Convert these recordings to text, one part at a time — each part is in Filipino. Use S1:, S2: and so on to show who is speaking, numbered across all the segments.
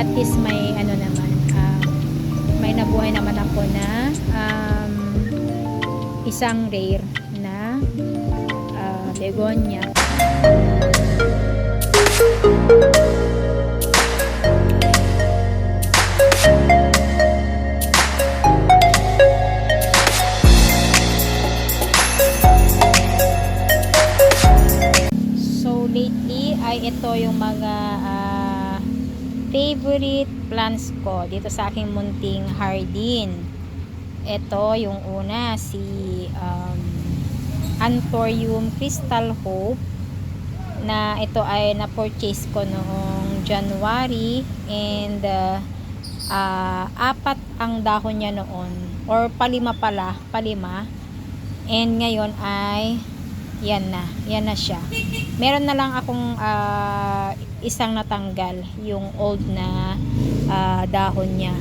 S1: at least may ano naman, ah, may nabuhay naman ako na um, isang rare na ah, begonia. So lately ay ito yung mga ah, favorite plants ko dito sa aking munting hardin. Ito yung una si um, Anthurium Crystal Hope na ito ay na-purchase ko noong January and uh, ah, apat ang dahon niya noon or palima pala, palima and ngayon ay yan na, yan na siya. Meron na lang akong ah, isang natanggal. Yung old na ah, dahon niya.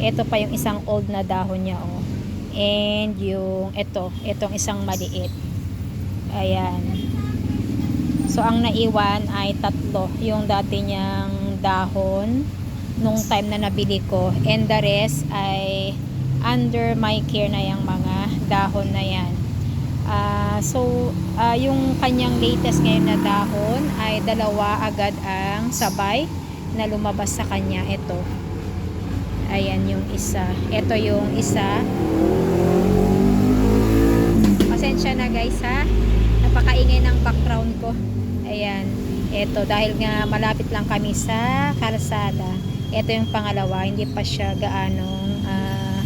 S1: Ito pa yung isang old na dahon niya oh. and yung ito, itong isang maliit. Ayan. So ang naiwan ay tatlo. Yung dati niyang dahon nung time na nabili ko. And the rest ay under my care na yung mga dahon na yan Ah, so, ah, yung kanyang latest ngayon na dahon ay dalawa agad ang sabay na lumabas sa kanya. Ito. Ayan yung isa. Ito yung isa. Pasensya na guys ha. Napakaingay ng background ko. Ayan. Ito. Dahil nga malapit lang kami sa kalsada. Ito yung pangalawa. Hindi pa siya gaanong ah,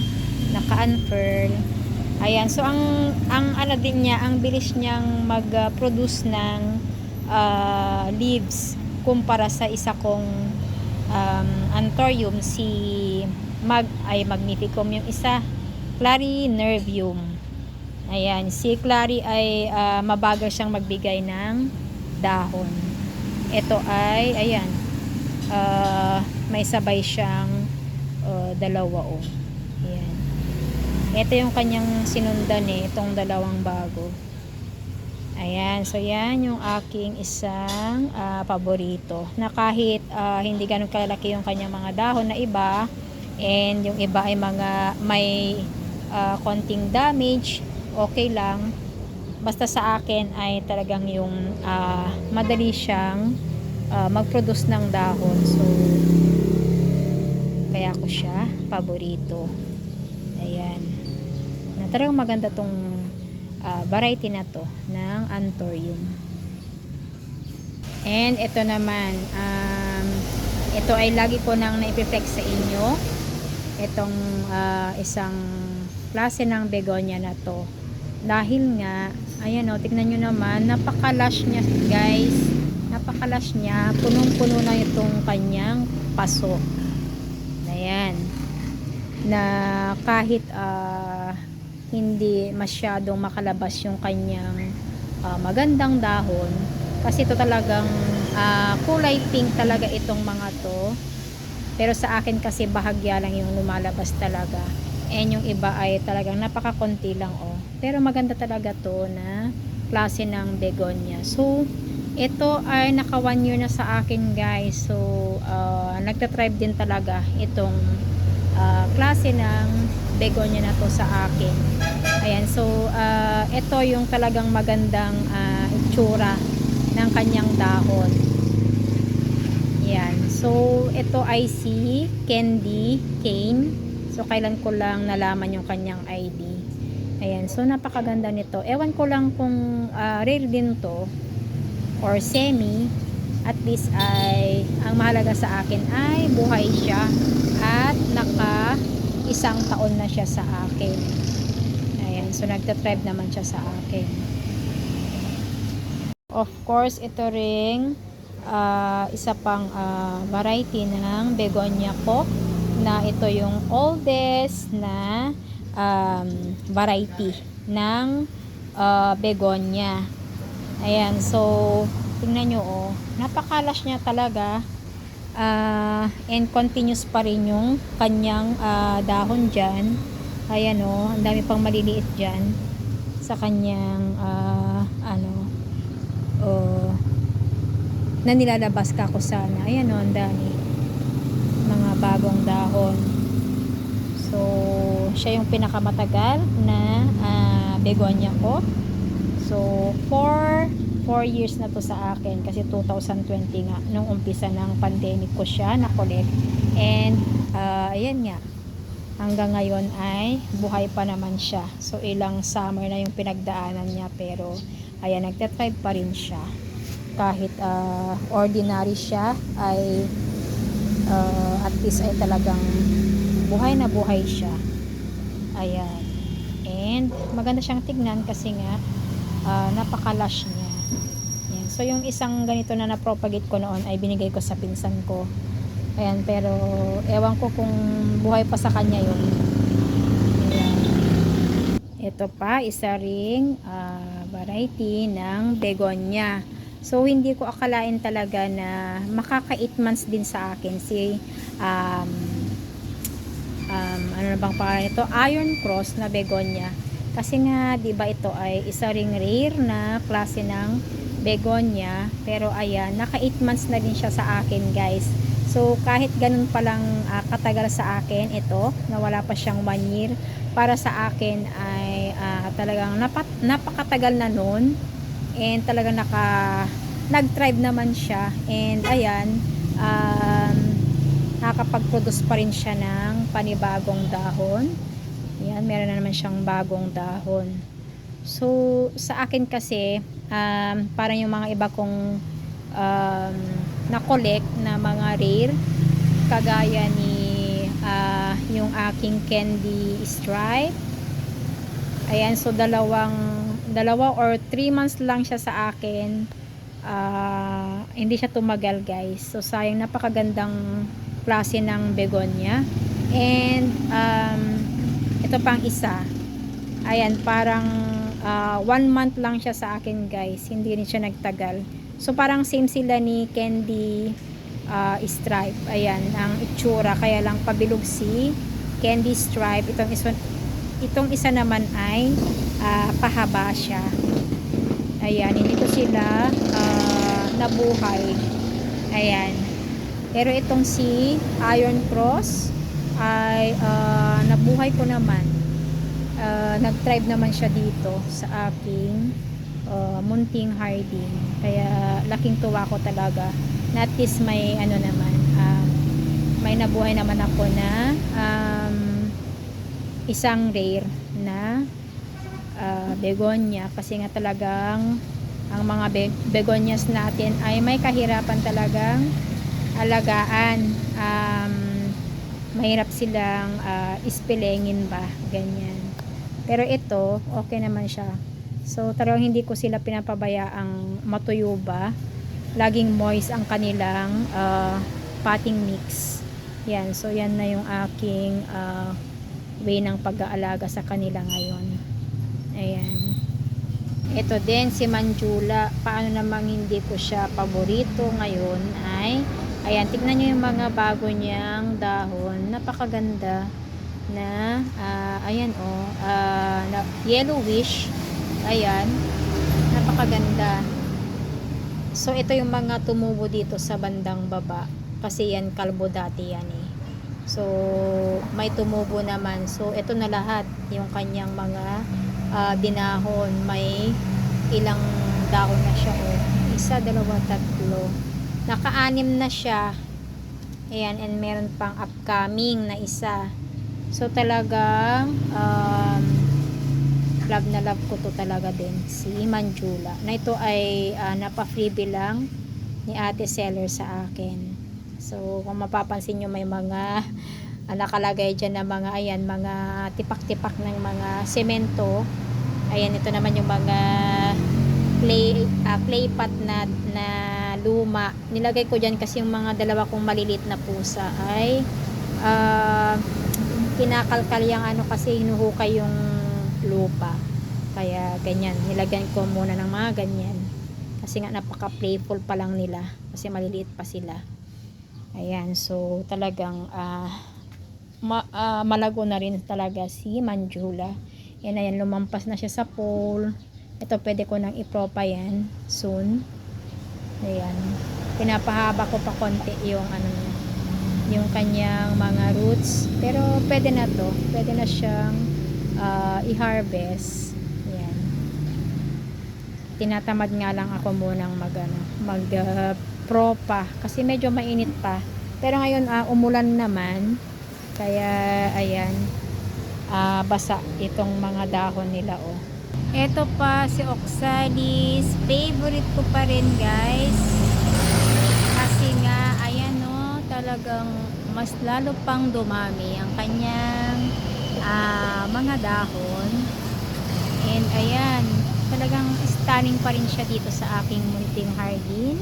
S1: naka-unfurl. Ayan, so ang ang ano din niya, ang bilis niyang mag-produce ng ah, leaves kumpara sa isa kong um, anthurium si mag ay magnificum yung isa clarinervium ayan si clary ay ah, mabagal siyang magbigay ng dahon. Ito ay ayan ah, may sabay siyang ah, dalawa oh ito yung kanyang sinundan eh, itong dalawang bago. Ayan, so yan yung aking isang ah, paborito. Na kahit ah, hindi ganun kalaki yung kanyang mga dahon na iba, and yung iba ay mga may ah, konting damage, okay lang. Basta sa akin ay talagang yung ah, madali siyang ah, mag-produce ng dahon. So, kaya ko siya paborito. Ayan na talagang maganda tong ah, variety na to ng Anthurium. And ito naman, um, ito ay lagi ko nang naipiflex sa inyo. Itong ah, isang klase ng begonia na to. Dahil nga, ayan o, tignan nyo naman, napakalash niya guys. Napakalash niya. Punong-puno na itong kanyang paso. Ayan. Na kahit ah, hindi masyadong makalabas yung kanyang ah, magandang dahon. Kasi ito talagang ah, kulay pink talaga itong mga to. Pero sa akin kasi bahagya lang yung lumalabas talaga. And yung iba ay talagang napakakonti lang oh. Pero maganda talaga to na klase ng begonia. So ito ay naka one year na sa akin guys. So uh, nagtatribe din talaga itong ah, klase ng begonia na to sa akin. Ayan, so ah, ito yung talagang magandang ah, itsura ng kanyang dahon. Ayan, so ito ay si Candy Cane. So kailan ko lang nalaman yung kanyang ID. Ayan, so napakaganda nito. Ewan ko lang kung ah, rare din to or semi at least ay ang mahalaga sa akin ay buhay siya at naka isang taon na siya sa akin. So nagtatribe naman siya sa akin. Of course, ito ring ah, isa pang ah, variety ng begonia ko na ito yung oldest na um, variety ng ah, begonia. Ayan, so tingnan nyo oh, napakalas niya talaga Ah, and continuous pa rin yung kanyang ah, dahon dyan ayan o, ang dami pang maliliit dyan sa kanyang ah, ano oh, na nilalabas ka ko sana ayan o, ang dami dahon. So, siya yung pinakamatagal na ah, begonia ko. So, 4 4 years na to sa akin kasi 2020 nga nung umpisa ng pandemic ko siya na collect. And ah, ayan nga. Hanggang ngayon ay buhay pa naman siya. So, ilang summer na yung pinagdaanan niya pero ayan, nagtatribe pa rin siya. Kahit ah, ordinary siya ay uh, at least ay talagang buhay na buhay siya. Ayan. And maganda siyang tignan kasi nga uh, napaka-lush niya. Ayan. So yung isang ganito na na-propagate ko noon ay binigay ko sa pinsan ko. Ayan, pero ewan ko kung buhay pa sa kanya yun. Ayan. Ito pa, isa ring ah, variety ng begonia. So, hindi ko akalain talaga na makaka 8 months din sa akin si um, um, ano na bang pangalan nito? Iron Cross na begonia. Kasi nga, di ba ito ay isa ring rare na klase ng begonia. Pero ayan, naka 8 months na din siya sa akin guys. So, kahit ganun palang ah, katagal sa akin ito, na wala pa siyang 1 year, para sa akin ay ah, talagang napat, napakatagal na nun. And talagang naka, nag-thrive naman siya. And ayan, um, nakakapag-produce pa rin siya ng panibagong dahon. Ayan, meron na naman siyang bagong dahon. So, sa akin kasi, um, parang yung mga iba kong um, na-collect na mga rare, kagaya ni ah, yung aking candy stripe. Ayan, so dalawang, dalawa or 3 months lang siya sa akin. Ah, hindi siya tumagal guys. So, sayang napakagandang klase ng begonia. And, um, ito pang isa. Ayan, parang uh, one month lang siya sa akin guys. Hindi rin siya nagtagal. So parang same sila ni Candy uh, Stripe. Ayan, ang itsura. Kaya lang pabilog si Candy Stripe. Itong isa, itong isa naman ay uh, pahaba siya. Ayan, hindi ko sila uh, nabuhay. Ayan. Pero itong si Iron Cross ay uh, nabuhay ko naman. Uh, nag-thrive naman siya dito sa aking uh, munting hardin. Kaya laking tuwa ko talaga. Na at least may ano naman, um, may nabuhay naman ako na um, isang rare na uh, begonia kasi nga talagang ang mga be begonias natin ay may kahirapan talagang alagaan. Um, mahirap silang uh, ispilengin ba? Ganyan. Pero ito okay naman siya so talagang hindi ko sila pinapabayaang matuyo ba. Laging moist ang kanilang uh, potting mix. Yan so yan na yung aking uh, way ng pag-aalaga sa kanila ngayon. Ayan. Ito din si Manjula. Paano namang hindi ko siya paborito ngayon ay Ayan, tignan nyo yung mga bago niyang dahon. Napakaganda na, uh, ayan o, oh, uh, yellowish. Ayan, napakaganda. So, ito yung mga tumubo dito sa bandang baba. Kasi yan, kalbo dati yan eh. So, may tumubo naman. So, ito na lahat, yung kanyang mga uh, dinahon. May ilang dahon na siya. Oh. Isa, dalawa, tatlo naka-anim na siya ayan and meron pang upcoming na isa so talagang um, love na love ko to talaga din si Manjula. Na ito ay uh, napa-freebie lang ni ate seller sa akin. So kung mapapansin nyo may mga uh, nakalagay dyan na mga ayan mga tipak-tipak ng mga semento. Ayan ito naman yung mga clay uh, clay pot na, na luma. Nilagay ko dyan kasi yung mga dalawa kong malilit na pusa ay uh, kinakalkal yung ano kasi hinuhukay yung lupa. Kaya ganyan. Nilagyan ko muna ng mga ganyan. Kasi nga napaka playful pa lang nila. Kasi maliliit pa sila. Ayan. So talagang uh, ma, uh, malago na rin talaga si Manjula. Yan ayan. Lumampas na siya sa pole. Ito pwede ko nang ipropa yan soon. Ayan. Pinapahaba ko pa konti yung ano yung kanyang mga roots. Pero pwede na to. Pwede na siyang ah, i-harvest. Yan. Tinatamad nga lang ako munang mag, ano, mag ah, pro pa. Kasi medyo mainit pa. Pero ngayon ah, umulan naman. Kaya ayan. ah, basa itong mga dahon nila oh. Ito pa si Oxalis. Favorite ko pa rin guys. Kasi nga, ayan no, talagang mas lalo pang dumami ang kanyang ah, mga dahon. And ayan, talagang stunning pa rin siya dito sa aking munting hardin.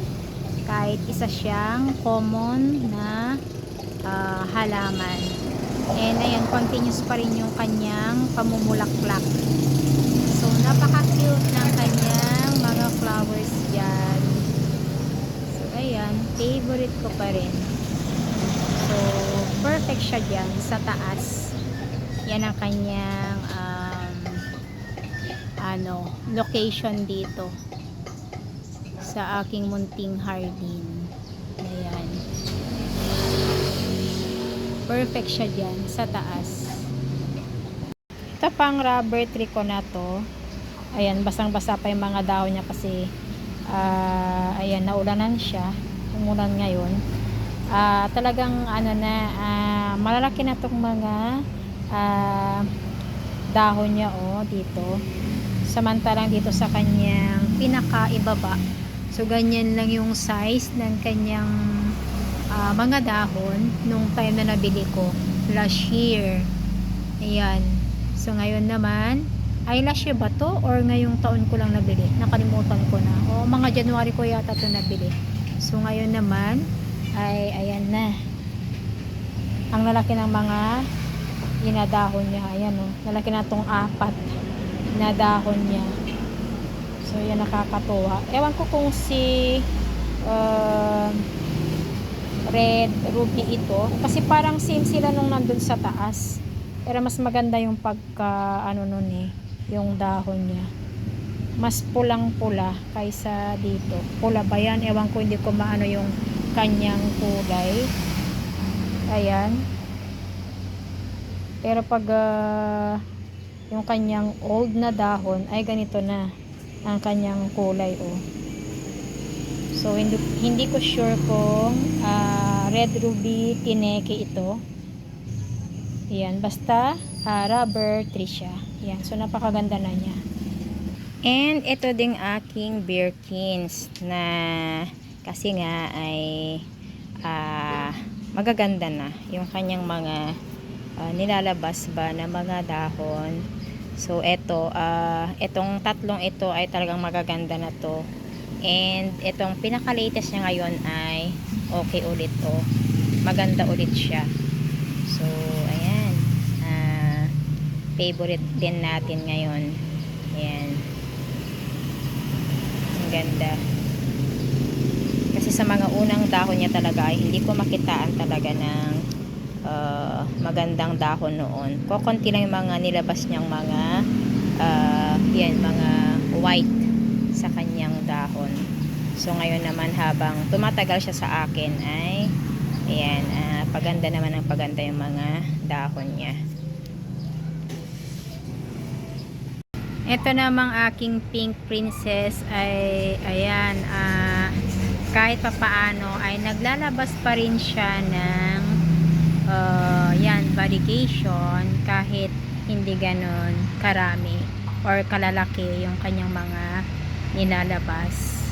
S1: Kahit isa siyang common na ah, halaman. And ayan, continuous pa rin yung kanyang pamumulaklak. So, napaka-cute ng kanyang mga flowers dyan. So, ayan, favorite ko pa rin. So, perfect siya dyan sa taas. Yan ang kanyang um, ano, location dito sa aking munting hardin. Ayan. Perfect siya dyan sa taas. Ito pang rubber tree ko na to. Ayan, basang-basa pa yung mga dahon niya kasi ah, ayan, naulanan siya. Umulan ngayon. Ah, talagang ano na, ah, malalaki na tong mga ah, dahon niya oh, dito. Samantalang dito sa kanyang pinakaibaba. So, ganyan lang yung size ng kanyang ah, mga dahon nung time na nabili ko last year. Ayan. So, ngayon naman, ay last year ba to? Or ngayong taon ko lang nabili? Nakalimutan ko na. O, mga January ko yata to nabili. So, ngayon naman, ay ayan na. Ang lalaki ng mga inadahon niya. Ayan o. Lalaki na tong apat na dahon niya. So, yan nakakatuwa. Ewan ko kung si uh, red ruby ito. Kasi parang same sila nung nandun sa taas. Pero mas maganda yung pagka ano nun eh, yung dahon niya. Mas pulang-pula kaysa dito. Pula ba yan? Ewan ko hindi ko maano yung kanyang kulay. Ayan. Pero pag ah, yung kanyang old na dahon ay ganito na ang kanyang kulay oh. So hindi, hindi ko sure kung ah, red ruby tineke ito. Yan, basta ah, rubber tree siya. Yan, so napakaganda na niya. And ito ding aking Birkins na kasi nga ay ah, magaganda na yung kanyang mga ah, nilalabas ba na mga dahon. So ito, ah, itong tatlong ito ay talagang magaganda na to. And itong pinaka-latest niya ngayon ay okay ulit to. Maganda ulit siya. So ayan. Ah, favorite din natin ngayon. Ayan. Ang ganda. Kasi sa mga unang dahon niya talaga ay hindi ko makitaan talaga ng uh, magandang dahon noon. Kokonti lang yung mga nilabas niyang mga uh, yan, mga white sa kanyang dahon. So ngayon naman habang tumatagal siya sa akin ay ayan, ah, paganda naman ang paganda yung mga dahon niya. Ito namang aking pink princess ay ayan, ah, kahit papaano ay naglalabas pa rin siya ng uh, yan, variegation kahit hindi ganon karami or kalalaki yung kanyang mga nilalabas.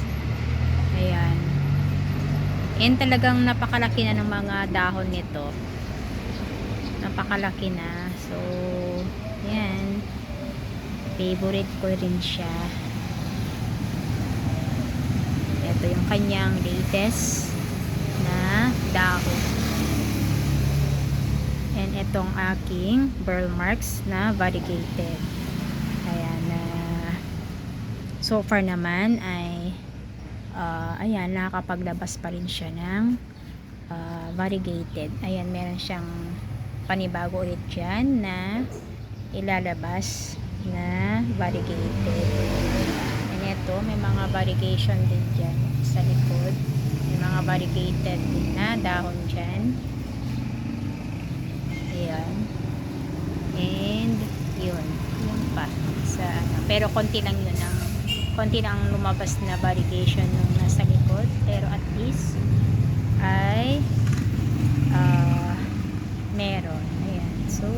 S1: Ayan. And talagang napakalaki na ng mga dahon nito. Napakalaki na. So, yan. Favorite ko rin siya. Ito yung kanyang latest na dahon. Itong aking burl marks na variegated. Ayan na so far naman ay uh, ayan nakakapaglabas pa rin siya ng uh, variegated. Ayan meron siyang panibago ulit dyan na ilalabas na variegated. And ito may mga variegation din dyan sa likod. May mga variegated din na dahon dyan. Ayan. And, yun. Yun pa. Sa. Ano. Pero konti lang yun ang konti lang ang lumabas na variegation nung nasa likod. Pero at least, ay uh, meron. Ayan. So,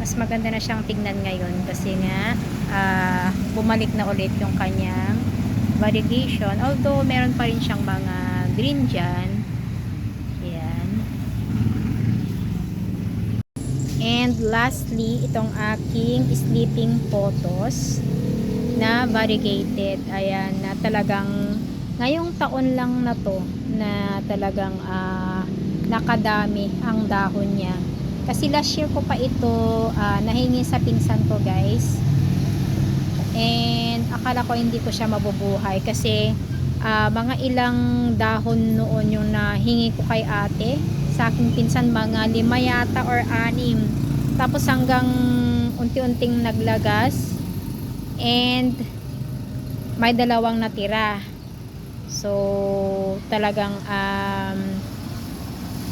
S1: mas maganda na siyang tignan ngayon kasi nga, uh, bumalik na ulit yung kanyang variegation. Although, meron pa rin siyang mga green dyan And lastly, itong aking sleeping photos na variegated. Ayan, na talagang ngayong taon lang na to na talagang ah, nakadami ang dahon niya. Kasi last year ko pa ito ah, nahingi sa pinsan ko guys. And akala ko hindi ko siya mabubuhay kasi ah, mga ilang dahon noon yung nahingi ko kay ate sa aking pinsan mga lima yata or anim. Tapos hanggang unti-unting naglagas. And may dalawang natira. So talagang um,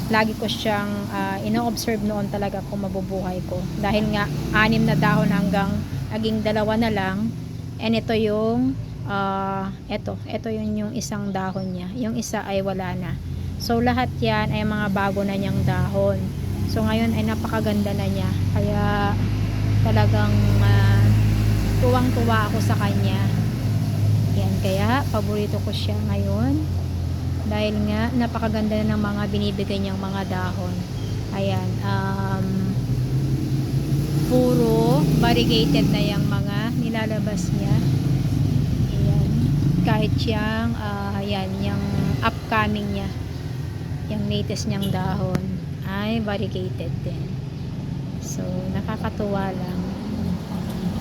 S1: lagi ko siyang uh, ino-observe noon talaga kung mabubuhay ko. Dahil nga anim na dahon hanggang naging dalawa na lang. And ito yung uh, ito, ito yun yung isang dahon niya. Yung isa ay wala na So lahat yan ay mga bago na niyang dahon. So ngayon ay napakaganda na niya. Kaya talagang uh, tuwang-tuwa ako sa kanya. Yan kaya paborito ko siya ngayon. Dahil nga napakaganda na ng mga binibigay niyang mga dahon. Ayan, um, puro variegated na yung mga nilalabas niya. Ayan, kahit siyang, uh, ayan, yung upcoming niya yung latest niyang dahon ay variegated din. So, nakakatuwa lang.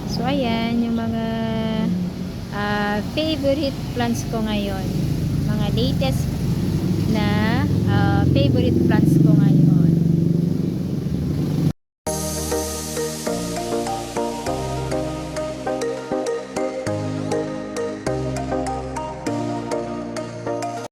S1: So, ayan, yung mga uh, favorite plants ko ngayon. Mga latest na uh, favorite plants ko ngayon.